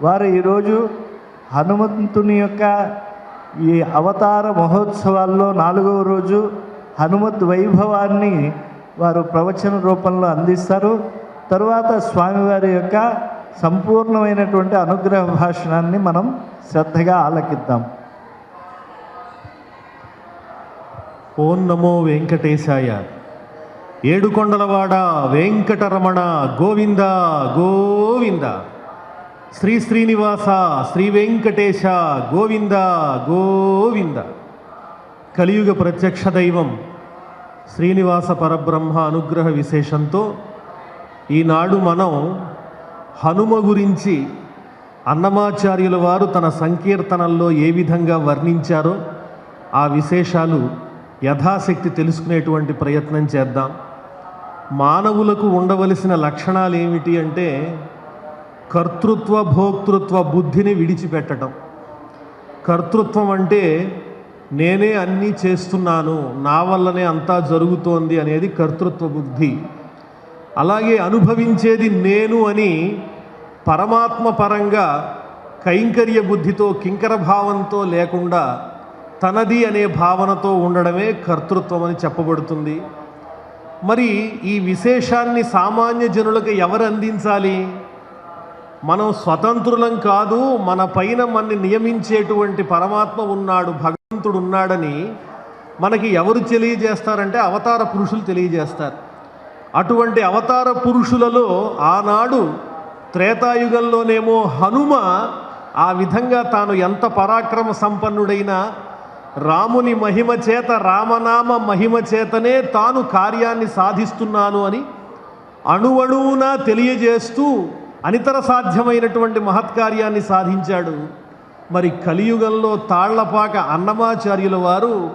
వారు ఈరోజు హనుమంతుని యొక్క ఈ అవతార మహోత్సవాల్లో నాలుగవ రోజు హనుమత్ వైభవాన్ని వారు ప్రవచన రూపంలో అందిస్తారు. తరువాత స్వామివారి యొక్క సంపూర్ణమైనటువంటి అనుగ్రహ భాషణాన్ని మనం శ్రద్ధగా ఆలకిద్దాం. ఓం నమో వెంకటేశాయ. ఏడుకొండలవాడ వెంకటరమణ గోవింద గోవింద. శ్రీ శ్రీనివాస శ్రీ వెంకటేశ గోవింద గోవింద. కలియుగ ప్రత్యక్ష దైవం శ్రీనివాస పరబ్రహ్మ అనుగ్రహ విశేషంతో ఈనాడు మనం హనుమ గురించి అన్నమాచార్యుల వారు తన సంకీర్తనల్లో ఏ విధంగా వర్ణించారో ఆ విశేషాలు యథాశక్తి తెలుసుకునేటువంటి ప్రయత్నం చేద్దాం. మానవులకు ఉండవలసిన లక్షణాలు ఏమిటి అంటే కర్తృత్వ భోక్తృత్వ బుద్ధిని విడిచిపెట్టడం కర్తృత్వం అంటే నేనే అన్నీ చేస్తున్నాను నా వల్లనే అంతా జరుగుతోంది అనేది కర్తృత్వ బుద్ధి. అలాగే అనుభవించేది నేను అని పరమాత్మ పరంగా కైంకర్య బుద్ధితో కింకర భావంతో లేకుండా తనది అనే భావనతో ఉండడమే కర్తృత్వం అని చెప్పబడుతుంది. మరి ఈ విశేషాన్ని సామాన్య జనులకు ఎవరు అందించాలి? మనం స్వతంత్రులం కాదు మన పైన మన్ని నియమించేటువంటి పరమాత్మ ఉన్నాడు భగవంతుడు ఉన్నాడని మనకి ఎవరు తెలియజేస్తారంటే అవతార పురుషులు తెలియజేస్తారు. అటువంటి అవతార పురుషులలో ఆనాడు త్రేతాయుగంలోనేమో హనుమ ఆ విధంగా తాను ఎంత పరాక్రమ సంపన్నుడైనా రాముని మహిమ చేత రామనామ మహిమ చేతనే తాను కార్యాన్ని సాధిస్తున్నాను అని అణువణువున తెలియజేస్తూ అనితర సాధ్యమైనటువంటి మహత్కార్యాన్ని సాధించాడు. మరి కలియుగంలో తాళ్ళపాక అన్నమాచార్యుల వారు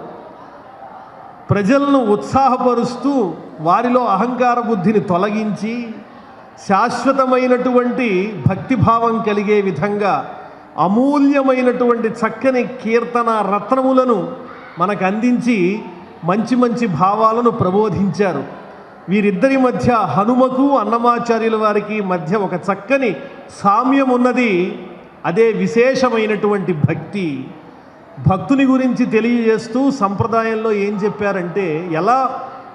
ప్రజలను ఉత్సాహపరుస్తూ వారిలో అహంకార బుద్ధిని తొలగించి శాశ్వతమైనటువంటి భక్తిభావం కలిగే విధంగా అమూల్యమైనటువంటి చక్కని కీర్తన రత్నములను మనకు అందించి మంచి మంచి భావాలను ప్రబోధించారు. వీరిద్దరి మధ్య హనుమకు అన్నమాచార్యుల వారికి మధ్య ఒక చక్కని సామ్యం ఉన్నది. అదే విశేషమైనటువంటి భక్తి. భక్తుని గురించి తెలియజేస్తూ సంప్రదాయంలో ఏం చెప్పారంటే ఎలా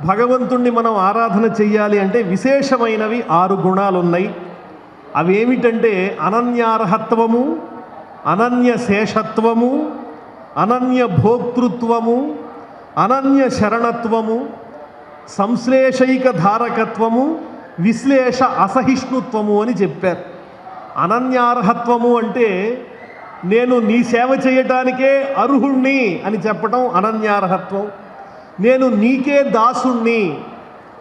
భగవంతుణ్ణి మనం ఆరాధన చెయ్యాలి అంటే విశేషమైనవి ఆరు గుణాలు ఉన్నాయి అవి ఏమిటంటే అనన్యార్హత్వము అనన్య శేషత్వము అనన్య భోక్తృత్వము అనన్య శరణత్వము సంశ్లేషైక ధారకత్వము విశ్లేష అసహిష్ణుత్వము అని చెప్పారు. అనన్యార్హత్వము అంటే నేను నీ సేవ చేయటానికే అర్హుణ్ణి అని చెప్పటం అనన్యార్హత్వం. నేను నీకే దాసుణ్ణి.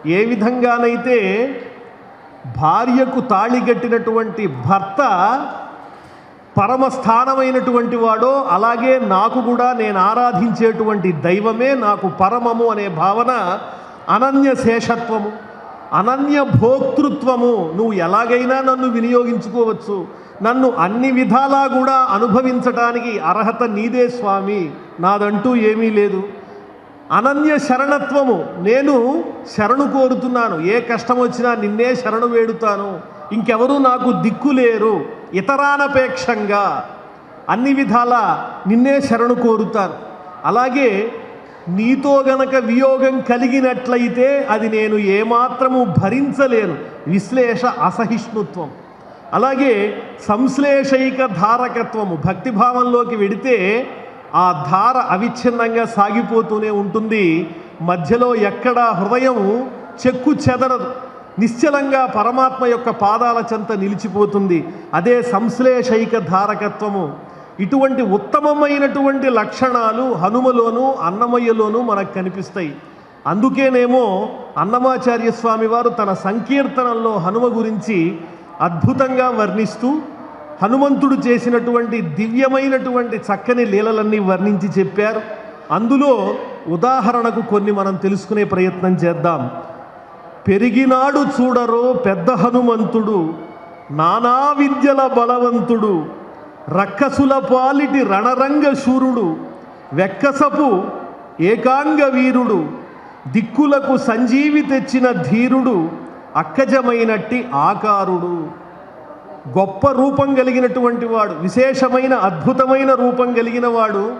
ఏ విధంగానైతే భార్యకు తాళిగట్టినటువంటి భర్త పరమస్థానమైనటువంటి వాడో అలాగే నాకు కూడా నేను ఆరాధించేటువంటి దైవమే నాకు పరమము అనే భావన అనన్య శేషత్వము అనన్య భోక్తృత్వము. నువ్వు ఎలాగైనా నన్ను వినియోగించుకోవచ్చు. నన్ను అన్ని విధాలా కూడా అనుభవించటానికి అర్హత నీదే స్వామి. నాదంటూ ఏమీ లేదు. అనన్య శరణత్వము. నేను శరణు కోరుతున్నాను. ఏ కష్టం వచ్చినా నిన్నే శరణు వేడుతాను. ఇంకెవరూ నాకు దిక్కు లేరు. ఇతరానపేక్షంగా. అన్ని విధాలా నిన్నే శరణు కోరుతాను అలాగే నీతో గనక వియోగం కలిగినట్లయితే అది నేను ఏమాత్రము భరించలేను. విశ్లేష అసహిష్ణుత్వం. అలాగే సంశ్లేషైక ధారకత్వము. భక్తిభావంలోకి వెడితే ఆ ధార అవిచ్ఛిన్నంగా సాగిపోతూనే ఉంటుంది. మధ్యలో ఎక్కడ హృదయం చెక్కు చెదరదు. నిశ్చలంగా పరమాత్మ యొక్క పాదాల చెంత నిలిచిపోతుంది. అదే సంశ్లేషైక ధారకత్వము. ఇటువంటి ఉత్తమమైనటువంటి లక్షణాలు హనుమలోను అన్నమయ్యలోనూ మనకు కనిపిస్తాయి. అందుకేనేమో అన్నమాచార్య స్వామి వారు తన సంకీర్తనల్లో హనుమ గురించి అద్భుతంగా వర్ణిస్తూ హనుమంతుడు చేసినటువంటి దివ్యమైనటువంటి చక్కని లీలలన్నీ వర్ణించి చెప్పారు. అందులో ఉదాహరణకు కొన్ని మనం తెలుసుకునే ప్రయత్నం చేద్దాం. పెరిగినాడు చూడరో పెద్ద హనుమంతుడు నానా విద్యల బలవంతుడు రక్కసుల పాలిటి రణరంగ శూరుడు వెక్కసపు ఏకాంగ వీరుడు దిక్కులకు సంజీవి తెచ్చిన ధీరుడు అక్కజమైనట్టి ఆకారుడు. గొప్ప రూపం కలిగినటువంటి వాడు విశేషమైన అద్భుతమైన రూపం కలిగిన వాడు.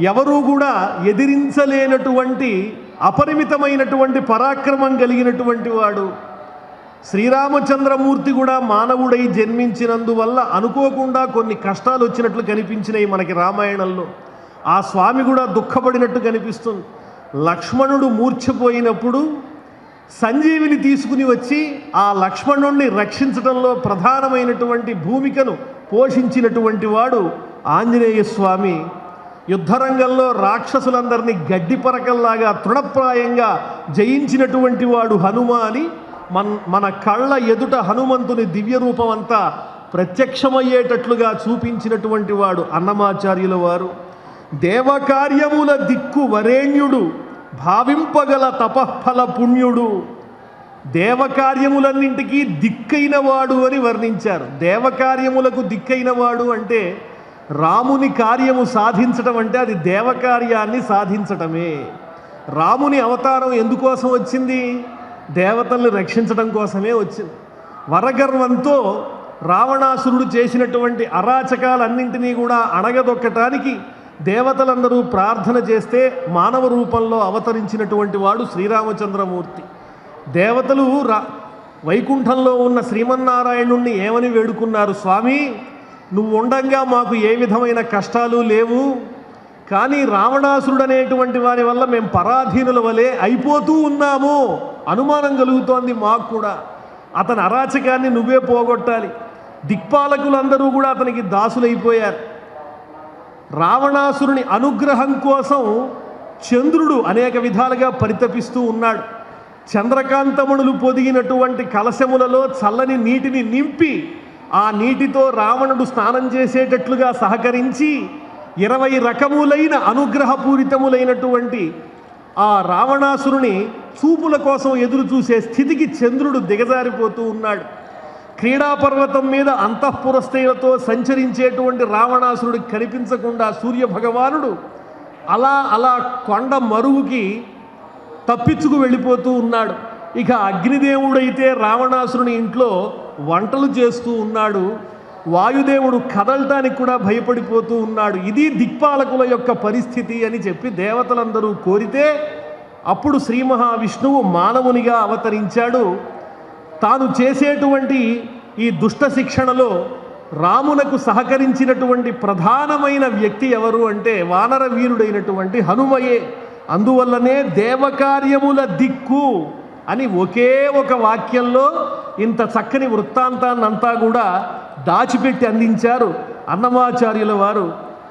ఎవరూ కూడా ఎదిరించలేనటువంటి అపరిమితమైనటువంటి పరాక్రమం కలిగినటువంటి వాడు. శ్రీరామచంద్రమూర్తి కూడా మానవుడై జన్మించినందువల్ల అనుకోకుండా కొన్ని కష్టాలు వచ్చినట్లు కనిపించినాయి మనకి రామాయణంలో. ఆ స్వామి కూడా దుఃఖపడినట్టు కనిపిస్తుంది. లక్ష్మణుడు మూర్ఛపోయినప్పుడు సంజీవిని తీసుకుని వచ్చి ఆ లక్ష్మణుణ్ణి రక్షించడంలో ప్రధానమైనటువంటి భూమికను పోషించినటువంటి వాడు ఆంజనేయ స్వామి. యుద్ధరంగంలో రాక్షసులందరినీ గడ్డి పరకల్లాగా తృణప్రాయంగా జయించినటువంటి వాడు హనుమ అని మన మన కళ్ళ ఎదుట హనుమంతుని దివ్య రూపం అంతా ప్రత్యక్షమయ్యేటట్లుగా చూపించినటువంటి వాడు అన్నమాచార్యుల వారు. దేవకార్యముల దిక్కు వరేణ్యుడు భావింపగల తపఫల పుణ్యుడు. దేవకార్యములన్నింటికీ దిక్కైన వాడు అని వర్ణించారు. దేవకార్యములకు దిక్కైన వాడు అంటే రాముని కార్యము సాధించటం అంటే అది దేవకార్యాన్ని సాధించటమే. రాముని అవతారం ఎందుకోసం వచ్చింది? దేవతల్ని రక్షించడం కోసమే వచ్చింది. వరగర్వంతో రావణాసురుడు చేసినటువంటి అరాచకాలన్నింటినీ కూడా అణగదొక్కటానికి దేవతలందరూ ప్రార్థన చేస్తే మానవ రూపంలో అవతరించినటువంటి వాడు శ్రీరామచంద్రమూర్తి. దేవతలు రా వైకుంఠంలో ఉన్న శ్రీమన్నారాయణుణ్ణి ఏమని వేడుకున్నారు? స్వామి నువ్వు ఉండంగా మాకు ఏ విధమైన కష్టాలు లేవు. కానీ రావణాసురుడు అనేటువంటి వారి వల్ల మేము పరాధీనుల వలె అయిపోతూ ఉన్నాము. అనుమానం కలుగుతోంది మాకు కూడా. అతని అరాచకాన్ని నువ్వే పోగొట్టాలి. దిక్పాలకులందరూ కూడా అతనికి దాసులైపోయారు. రావణాసురుని అనుగ్రహం కోసం చంద్రుడు అనేక విధాలుగా పరితపిస్తూ ఉన్నాడు. చంద్రకాంతమణులు పొదిగినటువంటి కలశములలో చల్లని నీటిని నింపి ఆ నీటితో రావణుడు స్నానం చేసేటట్లుగా సహకరించి ఇరవై రకములైన అనుగ్రహపూరితములైనటువంటి ఆ రావణాసురుని చూపుల కోసం ఎదురు చూసే స్థితికి చంద్రుడు దిగజారిపోతూ ఉన్నాడు. క్రీడాపర్వతం మీద అంతఃపురస్థైలతో సంచరించేటువంటి రావణాసురుడికి కనిపించకుండా సూర్య భగవానుడు అలా అలా కొండ మరుగుకి తప్పించుకు వెళ్ళిపోతూ ఉన్నాడు. ఇక అగ్నిదేవుడైతే రావణాసురుని ఇంట్లో వంటలు చేస్తూ ఉన్నాడు. వాయుదేవుడు కదలటానికి కూడా భయపడిపోతూ ఉన్నాడు. ఇది దిక్పాలకుల యొక్క పరిస్థితి అని చెప్పి దేవతలందరూ కోరితే అప్పుడు శ్రీ మహావిష్ణువు మానవునిగా అవతరించాడు. తాను చేసేటువంటి ఈ దుష్ట శిక్షణలో రామునకు సహకరించినటువంటి ప్రధానమైన వ్యక్తి ఎవరు అంటే వానర వీరుడైనటువంటి హనుమయే. అందువల్లనే దేవకార్యముల దిక్కు అని ఒకే ఒక వాక్యంలో ఇంత చక్కని వృత్తాంతాన్నంతా కూడా దాచిపెట్టి అందించారు అన్నమాచార్యుల వారు.